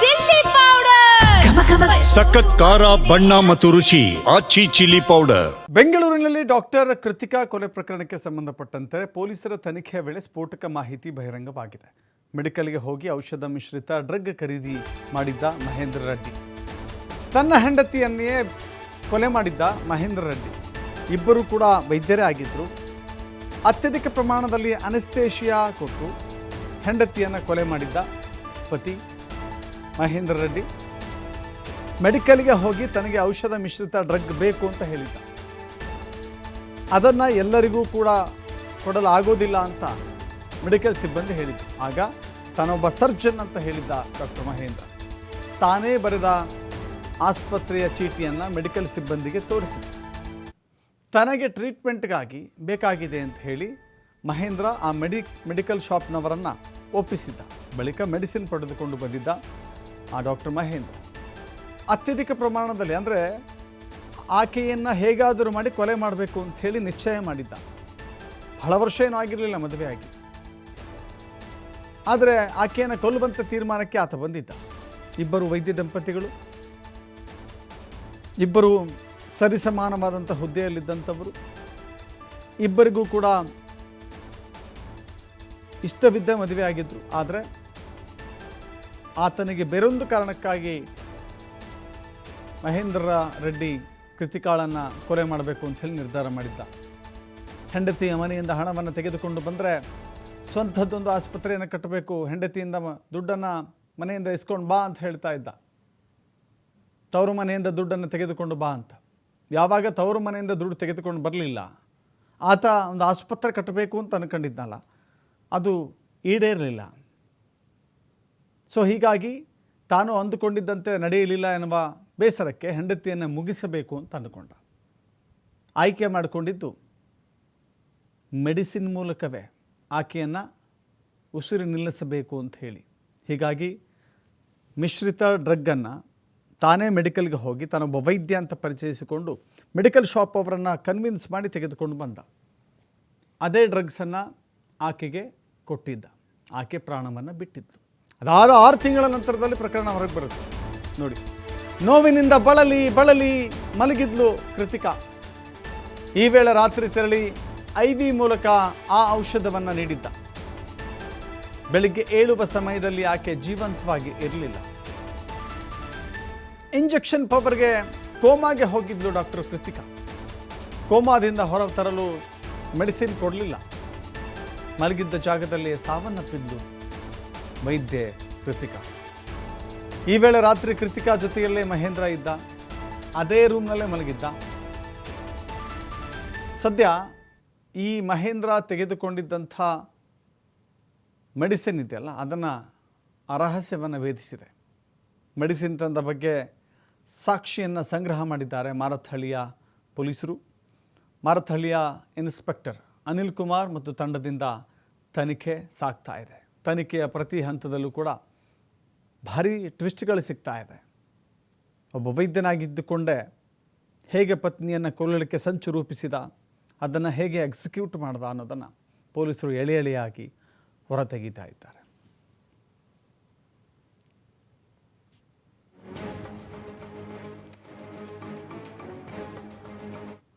Chilli powder. ಸಖತ್ ಖಾರ ಬಣ್ಣ ಮತ್ತು ರುಚಿ ಆಚಿ ಚಿಲ್ಲಿ ಪೌಡರ್. ಬೆಂಗಳೂರಿನಲ್ಲಿ ಡಾಕ್ಟರ್ ಕೃತಿಕಾ ಕೊಲೆ ಪ್ರಕರಣಕ್ಕೆ ಸಂಬಂಧಪಟ್ಟಂತೆ ಪೊಲೀಸರ ತನಿಖೆಯ ವೇಳೆ ಸ್ಫೋಟಕ ಮಾಹಿತಿ ಬಹಿರಂಗವಾಗಿದೆ. ಮೆಡಿಕಲ್ಗೆ ಹೋಗಿ ಔಷಧ ಮಿಶ್ರಿತ ಡ್ರಗ್ ಖರೀದಿ ಮಾಡಿದ್ದ ಮಹೇಂದ್ರ ರೆಡ್ಡಿ. ತನ್ನ ಹೆಂಡತಿಯನ್ನೇ ಕೊಲೆ ಮಾಡಿದ್ದ ಮಹೇಂದ್ರ ರೆಡ್ಡಿ. ಇಬ್ಬರು ಕೂಡ ವೈದ್ಯರೇ ಆಗಿದ್ದರು ಅತ್ಯಧಿಕ ಪ್ರಮಾಣದಲ್ಲಿ ಅನಸ್ತೇಷಿಯಾ ಕೊಟ್ಟು ಹೆಂಡತಿಯನ್ನು ಕೊಲೆ ಮಾಡಿದ್ದ ಪತಿ ಮಹೇಂದ್ರ ರೆಡ್ಡಿ. ಮೆಡಿಕಲ್ಗೆ ಹೋಗಿ ತನಗೆ ಔಷಧ ಮಿಶ್ರಿತ ಡ್ರಗ್ ಬೇಕು ಅಂತ ಹೇಳಿದ್ದ. ಅದನ್ನು ಎಲ್ಲರಿಗೂ ಕೂಡ ಕೊಡಲಾಗೋದಿಲ್ಲ ಅಂತ ಮೆಡಿಕಲ್ ಸಿಬ್ಬಂದಿ ಹೇಳಿದ್ದ ಆಗ ತಾನೊಬ್ಬ ಸರ್ಜನ್ ಅಂತ ಹೇಳಿದ್ದ ಡಾಕ್ಟರ್ ಮಹೇಂದ್ರ. ತಾನೇ ಬರೆದ ಆಸ್ಪತ್ರೆಯ ಚೀಟಿಯನ್ನು ಮೆಡಿಕಲ್ ಸಿಬ್ಬಂದಿಗೆ ತೋರಿಸಿದ ತನಗೆ ಟ್ರೀಟ್ಮೆಂಟ್ಗಾಗಿ ಬೇಕಾಗಿದೆ ಅಂತ ಹೇಳಿ ಮಹೇಂದ್ರ ಆ ಮೆಡಿ, ಮೆಡಿಕಲ್ ಶಾಪ್ನವರನ್ನು ಒಪ್ಪಿಸಿದ್ದ. ಬಳಿಕ ಮೆಡಿಸಿನ್ ಪಡೆದುಕೊಂಡು ಬಂದಿದ್ದ ಆ ಡಾಕ್ಟರ್ ಮಹೇಂದ್ರ. ಅತ್ಯಧಿಕ ಪ್ರಮಾಣದಲ್ಲಿ ಅಂದರೆ ಆಕೆಯನ್ನು ಹೇಗಾದರೂ ಮಾಡಿ ಕೊಲೆ ಮಾಡಬೇಕು ಅಂತ ಹೇಳಿ ನಿಶ್ಚಯ ಮಾಡಿದ್ದ. ಬಹಳ ವರ್ಷ ಏನೂ ಆಗಿರಲಿಲ್ಲ ಆಗಿ. ಆದರೆ ಆಕೆಯನ್ನು ಕೊಲ್ಲುವಂಥ ತೀರ್ಮಾನಕ್ಕೆ ಆತ ಬಂದಿದ್ದ. ಇಬ್ಬರು ವೈದ್ಯ ದಂಪತಿಗಳು, ಇಬ್ಬರು ಸರಿಸಮಾನವಾದಂಥ ಹುದ್ದೆಯಲ್ಲಿದ್ದಂಥವರು, ಇಬ್ಬರಿಗೂ ಕೂಡ ಇಷ್ಟವಿದ್ದ ಮದುವೆ ಆಗಿದ್ದರು ಆದರೆ ಆತನಿಗೆ ಬೇರೊಂದು ಕಾರಣಕ್ಕಾಗಿ ಮಹೇಂದ್ರ ರೆಡ್ಡಿ ಕೃತಿಕಾಳನ್ನು ಕೊಲೆ ಮಾಡಬೇಕು ಅಂತ ಹೇಳಿ ನಿರ್ಧಾರ ಮಾಡಿದ್ದ. ಹೆಂಡತಿಯ ಮನೆಯಿಂದ ಹಣವನ್ನು ತೆಗೆದುಕೊಂಡು ಬಂದರೆ ಸ್ವಂತದ್ದೊಂದು ಆಸ್ಪತ್ರೆಯನ್ನು ಕಟ್ಟಬೇಕು, ಹೆಂಡತಿಯಿಂದ ದುಡ್ಡನ್ನು ಮನೆಯಿಂದ ಇಸ್ಕೊಂಡು ಬಾ ಅಂತ ಹೇಳ್ತಾ ಇದ್ದ. ತವರು ಮನೆಯಿಂದ ದುಡ್ಡನ್ನು ತೆಗೆದುಕೊಂಡು ಬಾ ಅಂತ. ಯಾವಾಗ ತವರು ಮನೆಯಿಂದ ದುಡ್ಡು ತೆಗೆದುಕೊಂಡು ಬರಲಿಲ್ಲ, ಆತ ಒಂದು ಆಸ್ಪತ್ರೆ ಕಟ್ಟಬೇಕು ಅಂತ ಅನ್ಕೊಂಡಿದ್ದಲ್ಲ ಅದು ಈಡೇರಲಿಲ್ಲ. ಸೊ ಹೀಗಾಗಿ ತಾನು ಅಂದುಕೊಂಡಿದ್ದಂತೆ ನಡೆಯಲಿಲ್ಲ ಎನ್ನುವ ಬೇಸರಕ್ಕೆ ಹೆಂಡತಿಯನ್ನು ಮುಗಿಸಬೇಕು ಅಂತ ಅಂದುಕೊಂಡ. ಆಯ್ಕೆ ಮಾಡಿಕೊಂಡಿದ್ದು ಮೆಡಿಸಿನ್ ಮೂಲಕವೇ ಆಕೆಯನ್ನು ಉಸಿರು ನಿಲ್ಲಿಸಬೇಕು ಅಂತ ಹೇಳಿ. ಹೀಗಾಗಿ ಮಿಶ್ರಿತ ಡ್ರಗ್ಗನ್ನು ತಾನೇ ಮೆಡಿಕಲ್ಗೆ ಹೋಗಿ ತಾನೊಬ್ಬ ವೈದ್ಯ ಅಂತ ಪರಿಚಯಿಸಿಕೊಂಡು ಮೆಡಿಕಲ್ ಶಾಪ್ ಅವರನ್ನು ಕನ್ವಿನ್ಸ್ ಮಾಡಿ ತೆಗೆದುಕೊಂಡು ಬಂದ. ಅದೇ ಡ್ರಗ್ಸನ್ನು ಆಕೆಗೆ ಕೊಟ್ಟಿದ್ದ. ಆಕೆ ಪ್ರಾಣವನ್ನು ಬಿಟ್ಟಿದ್ಲು. ಅದಾದ ಆರು ತಿಂಗಳ ನಂತರದಲ್ಲಿ ಪ್ರಕರಣ ಹೊರಗೆ ಬರುತ್ತೆ. ನೋಡಿ, ನೋವಿನಿಂದ ಬಳಲಿ ಬಳಲಿ ಮಲಗಿದ್ಲು ಕೃತಿಕಾ. ಈ ವೇಳೆ ರಾತ್ರಿ ತೆರಳಿ ಐ ವಿ ಮೂಲಕ ಆ ಔಷಧವನ್ನು ನೀಡಿದ್ದ. ಬೆಳಿಗ್ಗೆ ಏಳುವ ಸಮಯದಲ್ಲಿ ಆಕೆ ಜೀವಂತವಾಗಿ ಇರಲಿಲ್ಲ. ಇಂಜೆಕ್ಷನ್ ಪವರ್ಗೆ ಕೋಮಾಗೆ ಹೋಗಿದ್ಲು ಡಾಕ್ಟರ್ ಕೃತಿಕಾ. ಕೋಮಾದಿಂದ ಹೊರ ತರಲು ಮೆಡಿಸಿನ್ ಕೊಡಲಿಲ್ಲ. ಮಲಗಿದ್ದ ಜಾಗದಲ್ಲಿ ಸಾವನ್ನಪ್ಪಿದ್ಲು ವೈದ್ಯೆ ಕೃತಿಕಾ. ಈ ವೇಳೆ ರಾತ್ರಿ ಕೃತಿಕಾ ಜೊತೆಯಲ್ಲೇ ಮಹೇಂದ್ರ ಇದ್ದ. ಅದೇ ರೂಮ್ನಲ್ಲೇ ಮಲಗಿದ್ದ. ಸದ್ಯ ಈ ಮಹೇಂದ್ರ ತೆಗೆದುಕೊಂಡಿದ್ದಂಥ ಮೆಡಿಸಿನ್ ಇದೆಯಲ್ಲ, ಅದನ್ನು ರಹಸ್ಯವನ್ನು ವೇದಿಸಿದೆ. ಮೆಡಿಸಿನ್ ತಂದ ಬಗ್ಗೆ ಸಾಕ್ಷಿಯನ್ನು ಸಂಗ್ರಹ ಮಾಡಿದ್ದಾರೆ ಮಾರತ್ಹಳ್ಳಿಯ ಪೊಲೀಸರು. ಮಾರತ್ಹಳ್ಳಿಯ ಇನ್ಸ್ಪೆಕ್ಟರ್ ಅನಿಲ್ ಕುಮಾರ್ ಮತ್ತು ತಂಡದಿಂದ ತನಿಖೆ ಸಾಗ್ತಾ ಇದೆ. ತನಿಖೆಯ ಪ್ರತಿ ಹಂತದಲ್ಲೂ ಕೂಡ ಭಾರಿ ಟ್ವಿಸ್ಟ್ಗಳು ಸಿಗ್ತಾ ಇದೆ. ಒಬ್ಬ ವೈದ್ಯನಾಗಿದ್ದುಕೊಂಡೇ ಹೇಗೆ ಪತ್ನಿಯನ್ನು ಕೊಲ್ಲಲಿಕ್ಕೆ ಸಂಚು ರೂಪಿಸಿದ, ಅದನ್ನು ಹೇಗೆ ಎಕ್ಸಿಕ್ಯೂಟ್ ಮಾಡ್ದ ಅನ್ನೋದನ್ನು ಪೊಲೀಸರು ಎಳೆ ಎಳೆಯಾಗಿ ಹೊರತೆಗೀತಾ ಇದ್ದಾರೆ